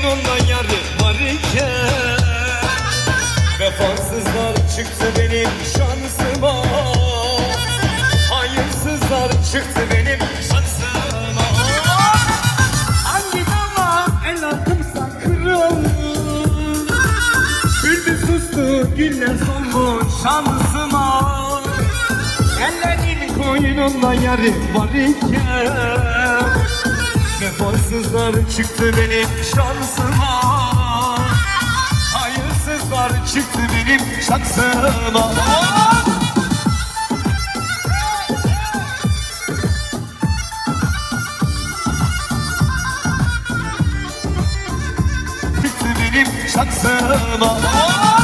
Sevgin ondan yarı var iken Vefasızlar çıktı benim şansıma. Hayırsızlar çıktı benim şansıma. Hangi dama el attımsa kırıldım Bülbül sustu güller solmuş şansıma. Ellerin koynunda yarı var iken Vefasızlar çıktı benim şansıma. Hayırsızlar çıktı benim şansıma. Çıktı benim şansıma